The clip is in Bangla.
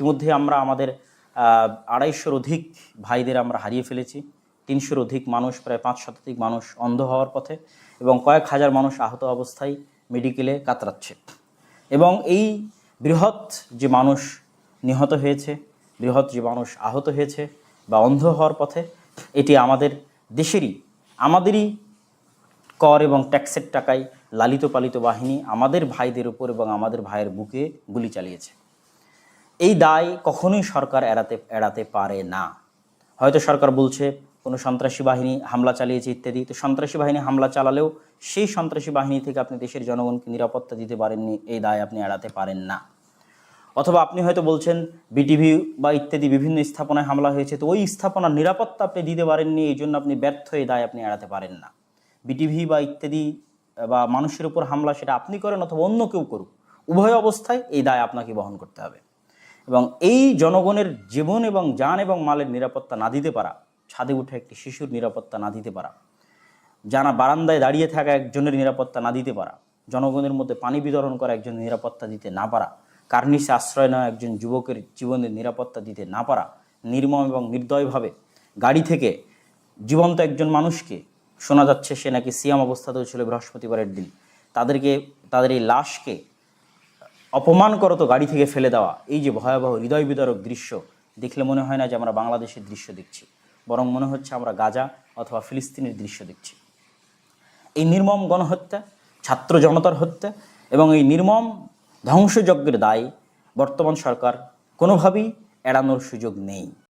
ইতিমধ্যে আমরা আমাদের আড়াইশোর অধিক ভাইদের আমরা হারিয়ে ফেলেছি। তিনশোর অধিক মানুষ, প্রায় পাঁচ শতাধিক মানুষ অন্ধ হওয়ার পথে এবং কয়েক হাজার মানুষ আহত অবস্থায় মেডিকেলে কাতরাচ্ছে। এবং এই বৃহৎ যে মানুষ নিহত হয়েছে, বৃহৎ যে মানুষ আহত হয়েছে বা অন্ধ হওয়ার পথে, এটি আমাদের দেশেরই, আমাদেরই কর এবং ট্যাক্সের টাকায় লালিত পালিত বাহিনী আমাদের ভাইদের উপর এবং আমাদের ভাইয়ের বুকে গুলি চালিয়েছে। এই দায় কখনোই সরকার এড়াতে এড়াতে পারে না। হয়তো সরকার বলছে, কোনো সন্ত্রাসী বাহিনী হামলা চালিয়েছে ইত্যাদি। তো সন্ত্রাসী বাহিনী হামলা চালালেও সেই সন্ত্রাসী বাহিনী থেকে আপনি দেশের জনগণকে নিরাপত্তা দিতে পারেননি, এই দায় আপনি এড়াতে পারেন না। অথবা আপনি হয়তো বলছেন, বিটিভি বা ইত্যাদি বিভিন্ন স্থাপনায় হামলা হয়েছে, তো ওই স্থাপনার নিরাপত্তা আপনি দিতে পারেননি, এই জন্য আপনি ব্যর্থ, এই দায় আপনি এড়াতে পারেন না। বিটিভি বা ইত্যাদি, বা মানুষের উপর হামলা সেটা আপনি করেন অথবা অন্য কেউ করুক, উভয় অবস্থায় এই দায় আপনাকে বহন করতে হবে। এবং এই জনগণের জীবন এবং যান এবং মালের নিরাপত্তা না দিতে পারা, ছাদে উঠে একটি শিশুর নিরাপত্তা না দিতে পারা, জানা বারান্দায় দাঁড়িয়ে থাকা একজনের নিরাপত্তা না দিতে পারা, জনগণের মধ্যে পানি বিতরণ করা একজনের নিরাপত্তা দিতে না পারা, কার্নিশে আশ্রয় নেওয়া একজন যুবকের জীবনের নিরাপত্তা দিতে না পারা, নির্মম এবং নির্দয়ভাবে গাড়ি থেকে জীবন্ত একজন মানুষকে শোনা যাচ্ছে সে নাকি সিয়াম অবস্থাতেও ছিল বৃহস্পতিবারের দিন, তাদেরকে, তাদের এই লাশকে অপমান করতো গাড়ি থেকে ফেলে দেওয়া। এই যে ভয়াবহ হৃদয় বিদারক দৃশ্য, দেখলে মনে হয় না যে আমরা বাংলাদেশের দৃশ্য দেখছি, বরং মনে হচ্ছে আমরা গাজা অথবা ফিলিস্তিনের দৃশ্য দেখছি। এই নির্মম গণহত্যা, ছাত্র জনতার হত্যা এবং এই নির্মম ধ্বংসযজ্ঞের দায় বর্তমান সরকার কোনোভাবেই এড়ানোর সুযোগ নেই।